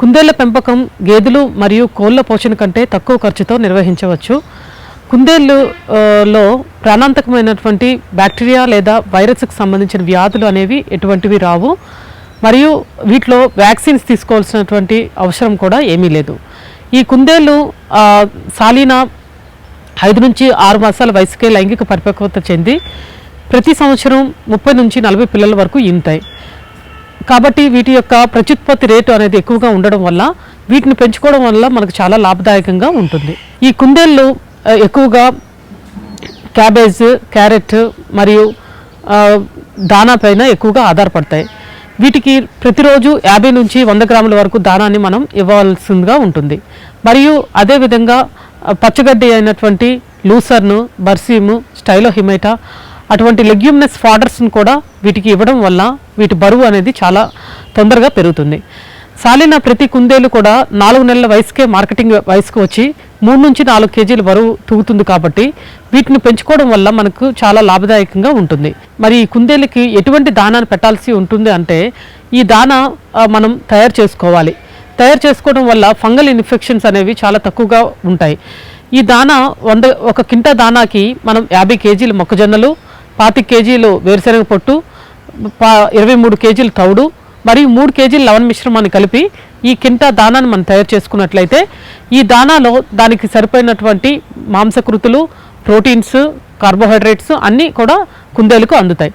కుందేళ్ళ పెంపకం గేదెలు మరియు కోళ్ళ పోషణ కంటే తక్కువ ఖర్చుతో నిర్వహించవచ్చు. కుందేళ్ళు లో ప్రాణాంతకమైనటువంటి బ్యాక్టీరియా లేదా వైరస్కి సంబంధించిన వ్యాధులు అనేవి ఎటువంటివి రావు. మరియు వీటిలో వ్యాక్సిన్స్ తీసుకోవాల్సినటువంటి అవసరం కూడా ఏమీ లేదు. ఈ కుందేళ్ళు సాలీనా సాలీన ఐదు నుంచి ఆరు మాసాల వయసుకే లైంగిక పరిపక్వత చెంది ప్రతి సంవత్సరం ముప్పై నుంచి నలభై పిల్లల వరకు ఈనుతాయి. కాబట్టి వీటి యొక్క ప్రత్యుత్పత్తి రేటు అనేది ఎక్కువగా ఉండడం వల్ల వీటిని పెంచుకోవడం వల్ల మనకు చాలా లాభదాయకంగా ఉంటుంది. ఈ కుందేళ్ళు ఎక్కువగా క్యాబేజ్ క్యారెట్ మరియు దానా పైన ఎక్కువగా ఆధారపడతాయి. వీటికి ప్రతిరోజు యాభై నుంచి వంద గ్రాముల వరకు దానాన్ని మనం ఇవ్వాల్సిందిగా ఉంటుంది. మరియు అదేవిధంగా పచ్చగడ్డి అయినటువంటి లూసర్ను బర్సీము స్టైలో హిమైటా అటువంటి లెగ్యూమ్నెస్ ఫాడర్స్ను కూడా వీటికి ఇవ్వడం వల్ల వీటి బరువు అనేది చాలా తొందరగా పెరుగుతుంది. సాలిన ప్రతి కుందేలు కూడా నాలుగు నెలల వయసుకే మార్కెటింగ్ వయసుకు వచ్చి మూడు నుంచి నాలుగు కేజీల బరువు తూగుతుంది కాబట్టి వీటిని పెంచుకోవడం వల్ల మనకు చాలా లాభదాయకంగా ఉంటుంది. మరి ఈ కుందేలుకి ఎటువంటి దానాన్ని పెట్టాల్సి ఉంటుంది అంటే ఈ దానా మనం తయారు చేసుకోవాలి. తయారు చేసుకోవడం వల్ల ఫంగల్ ఇన్ఫెక్షన్స్ అనేవి చాలా తక్కువగా ఉంటాయి. ఈ దానా వంద ఒక కింట దానాకి మనం యాభై కేజీలు మొక్కజొన్నలు పాతి కేజీలు వేరుశనగ పొట్టు ఇరవై మూడు కేజీలు తౌడు మరియు మూడు కేజీలు లవణ మిశ్రమాన్ని కలిపి ఈ కింటా దానాన్ని మనం తయారు చేసుకున్నట్లయితే ఈ దానాలో దానికి సరిపోయినటువంటి మాంసకృతులు ప్రోటీన్స్ కార్బోహైడ్రేట్స్ అన్నీ కూడా కుందేలకు అందుతాయి.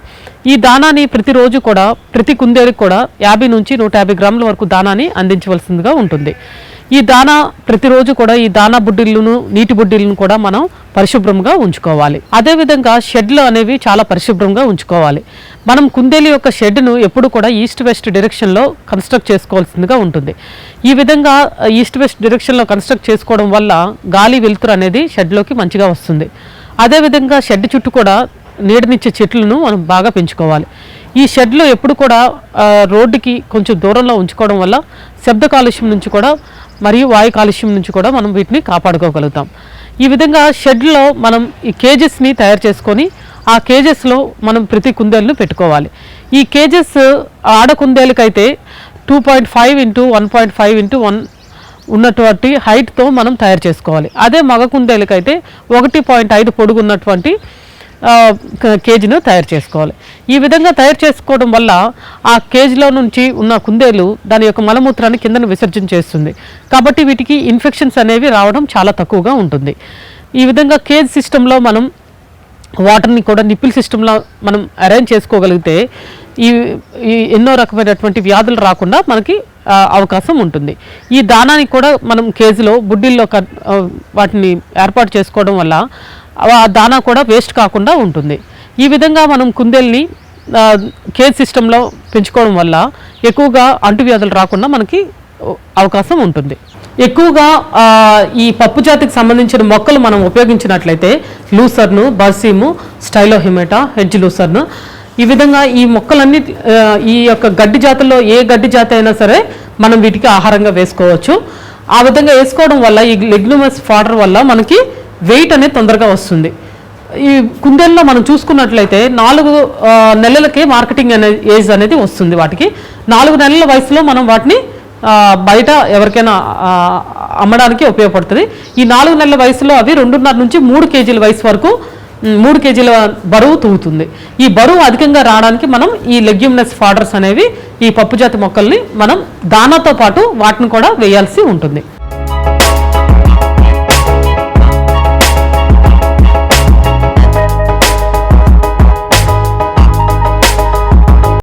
ఈ దానాన్ని ప్రతిరోజు కూడా ప్రతి కుందేలకు కూడా యాభై నుంచి నూట యాభై గ్రాముల వరకు దానాన్ని అందించవలసిందిగా ఉంటుంది. ఈ దానా ప్రతిరోజు కూడా ఈ దానా బుడ్డిలను నీటి బుడ్డిలను కూడా మనం పరిశుభ్రంగా ఉంచుకోవాలి. అదేవిధంగా షెడ్లు అనేవి చాలా పరిశుభ్రంగా ఉంచుకోవాలి. మనం కుందేలు యొక్క షెడ్ను ఎప్పుడు కూడా ఈస్ట్ వెస్ట్ డైరెక్షన్లో కన్స్ట్రక్ట్ చేసుకోవాల్సిందిగా ఉంటుంది. ఈ విధంగా ఈస్ట్ వెస్ట్ డైరెక్షన్లో కన్స్ట్రక్ట్ చేసుకోవడం వల్ల గాలి వెలుతురు అనేది షెడ్లోకి మంచిగా వస్తుంది. అదేవిధంగా షెడ్ చుట్టూ కూడా నీడనిచ్చే చెట్లను మనం బాగా పెంచుకోవాలి. ఈ షెడ్లో ఎప్పుడు కూడా రోడ్డుకి కొంచెం దూరంలో ఉంచుకోవడం వల్ల శబ్ద కాలుష్యం నుంచి కూడా మరియు వాయు కాలుష్యం నుంచి కూడా మనం వీటిని కాపాడుకోగలుగుతాం. ఈ విధంగా షెడ్లో మనం ఈ కేజెస్ని తయారు చేసుకొని ఆ కేజెస్లో మనం ప్రతి కుందేలను పెట్టుకోవాలి. ఈ కేజెస్ ఆడ కుందేలకైతే two point five into one point five into one ఉన్నటువంటి హైట్తో మనం తయారు చేసుకోవాలి. అదే మగ కుందేలకైతే ఒకటి పాయింట్ ఐదు పొడుగు ఉన్నటువంటి కేజీను తయారు చేసుకోవాలి. ఈ విధంగా తయారు చేసుకోవడం వల్ల ఆ కేజీలో నుంచి ఉన్న కుందేలు దాని యొక్క మలమూత్రాన్ని కిందన విసర్జన చేస్తుంది. కాబట్టి వీటికి ఇన్ఫెక్షన్స్ అనేవి రావడం చాలా తక్కువగా ఉంటుంది. ఈ విధంగా కేజ్ సిస్టంలో మనం వాటర్ని కూడా నిప్పిల్ సిస్టంలో మనం అరేంజ్ చేసుకోగలిగితే ఈ ఎన్నో రకమైనటువంటి వ్యాధులు రాకుండా మనకి అవకాశం ఉంటుంది. ఈ దానానికి కూడా మనం కేజీలో బుడ్డిల్లో వాటిని ఏర్పాటు చేసుకోవడం వల్ల ఆ దానా కూడా వేస్ట్ కాకుండా ఉంటుంది. ఈ విధంగా మనం కుందేల్ని కేజ్ సిస్టంలో పెంచుకోవడం వల్ల ఎక్కువగా అంటువ్యాధులు రాకుండా మనకి అవకాశం ఉంటుంది. ఎక్కువగా ఈ పప్పు జాతికి సంబంధించిన మొక్కలు మనం ఉపయోగించినట్లయితే లూసర్ను బర్సీము స్టైలో హిమేటా హెడ్జ్ లూసర్ను ఈ విధంగా ఈ మొక్కలన్నీ ఈ యొక్క గడ్డి జాతుల్లో ఏ గడ్డి జాతి అయినా సరే మనం వీటికి ఆహారంగా వేసుకోవచ్చు. ఆ విధంగా వేసుకోవడం వల్ల ఈ లెగ్నమస్ ఫాడర్ వల్ల మనకి వెయిట్ అనేది తొందరగా వస్తుంది. ఈ కుందేల్లో మనం చూసుకున్నట్లయితే నాలుగు నెలలకే మార్కెటింగ్ అనే ఏజ్ అనేది వస్తుంది వాటికి. నాలుగు నెలల వయసులో మనం వాటిని బయట ఎవరికైనా అమ్మడానికి ఉపయోగపడుతుంది. ఈ నాలుగు నెలల వయసులో అవి రెండున్నర నుంచి మూడు కేజీల వయసు వరకు మూడు కేజీల బరువు తూగుతుంది. ఈ బరువు అధికంగా రావడానికి మనం ఈ లెగ్యూమినస్ ఫాడర్స్ అనేవి ఈ పప్పుజాతి మొక్కల్ని మనం దానాతో పాటు వాటిని కూడా వేయాల్సి ఉంటుంది.